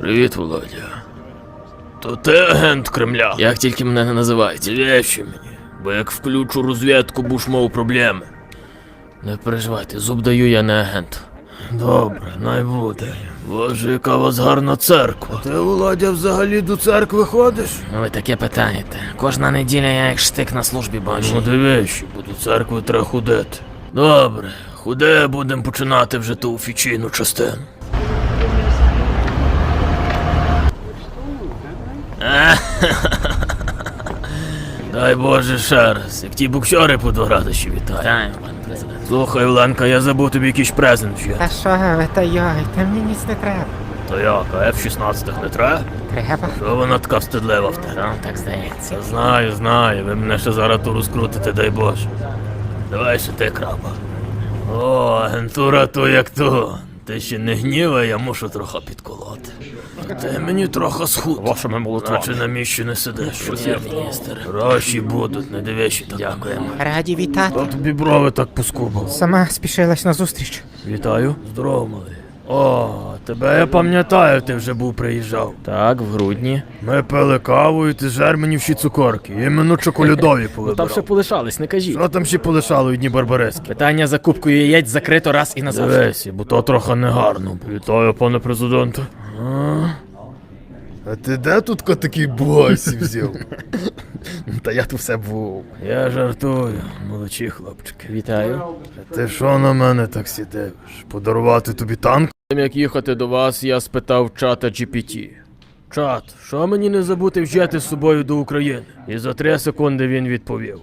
Привіт, Володя. То ти агент Кремля. Як тільки мене не називають. Вещи мені. Бо як включу розвідку, будеш мав проблеми. Не переживайте, зуб даю я не агент. Добре, най буде. Боже, яка у вас гарна церква. Ти, Володя, взагалі до церкви ходиш? Ви таке питаєте. Кожна неділя я як штик на службі бачу. Ну дивись, бо до церкви треба ходити. Добре, худе будемо починати вже ту офіційну частину. Дай Боже ще раз, як ті буксери по два радощі вітаю. Вітаю, пане президент. Слухай, Оленка, я забув тобі якийсь презент вже. Та що ви, та йой, та мені ніц не треба. То як, а F-16 не треба? Треба? Що вона така встидлива в тебе? Ну, так здається. Та знаю, знаю, ви мене ще зараз ту розкрутите, дай Боже. Давай ще ти краба. О, агентура то як то. Ти ще не гніва, я мушу трохи підколоти. Ти мені трохи схуд. Вашими молотвами. Наче на місці не сидиш. Є, міністр. Гроші будуть, не дивишся так. Дякуємо. Раді вітати. Та тобі брови так поскубав. Сама спішилась на зустріч. Вітаю. Здорово, малий. О, тебе я пам'ятаю, ти вже був приїжджав. Так, в грудні. Ми пили каву і ти жер мені всі цукорки. Іменно чоколядові Ну там ще полишались, не кажіть. Що там ще полишало одні барбарески? Питання за кубкою яєць закрито раз і назавжди. Дивись, бо то трохи негарно. Вітаю, пане президенте. А ти де тут такий босі взяв? Та я тут все був. Я жартую, молодші хлопчики. Вітаю. Ти що на мене так сідеш? Подарувати тобі танк? Тим як їхати до вас, я спитав чата GPT. Чат, що мені не забути взяти з собою до України? І за три секунди він відповів: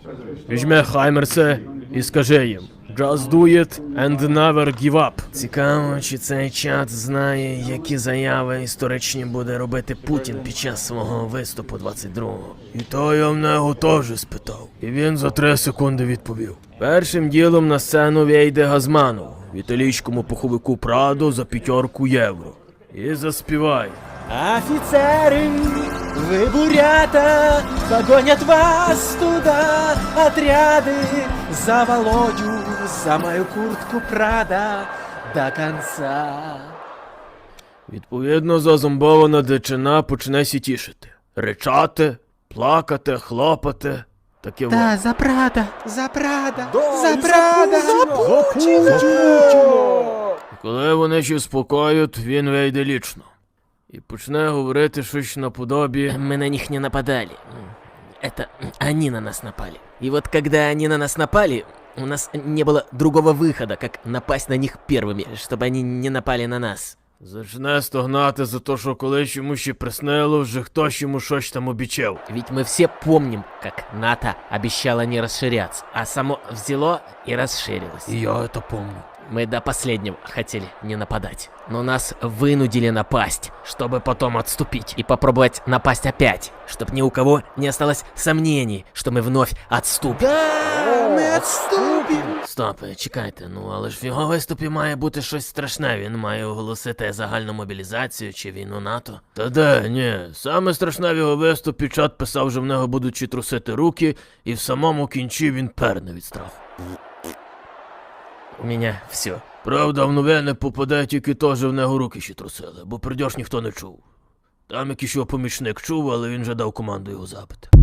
Візьми Хаймерсе і скажи їм Just do it and never give up. Цікаво, чи цей чат знає, які заяви історичні буде робити Путін під час свого виступу 22-го. І то я в нього теж спитав. І він за три секунди відповів. Першим ділом на сцену вийде Газманов в італійському пуховику Прадо за п'ятерку євро. І заспіває. Офицеры, вы бурята, погонят вас туда отряды За Володю, за мою куртку Прада до конца. Відповідно, зазомбована дичина почне сітішити. Ричати, плакати, хлопати. Таке во. Та, за Прада, за Прада, за Прада. І Коли вони ще спокоють, він вийде лічно. І почне говорити щось наподобі. Мы на них не нападали. Это они на нас напали. И вот когда они на нас напали, у нас не было другого выхода, как напасть на них первыми, чтобы они не напали на нас. Зачне стогнати за то, що колись йому ще приснило, вже хтось йому щось там обіцяв. Ведь мы все помним, как НАТО обещало не расширяться, а само взяло и расширилось. Я це помню. Мы до последнего хотели не нападать. Но нас вынудили напасть, чтобы потом отступить и попробовать напасть опять, чтобы ни у кого не осталось сомнений, что мы вновь отступим. Да, мы отступим. Стоп, чекайте, ну але ж в його виступі має бути щось страшне. Він має оголосити загальну мобілізацію чи війну НАТО. Та де, ні. Саме страшне в його виступі чат писав, що в нього будуть чи трусити руки, і в самому кінці він перне від страху. У мене все. Правда, в новини попаде тільки що в нього руки ще трусили, бо придьош ніхто не чув. Там якийсь його помічник чув, але він же дав команду його забити.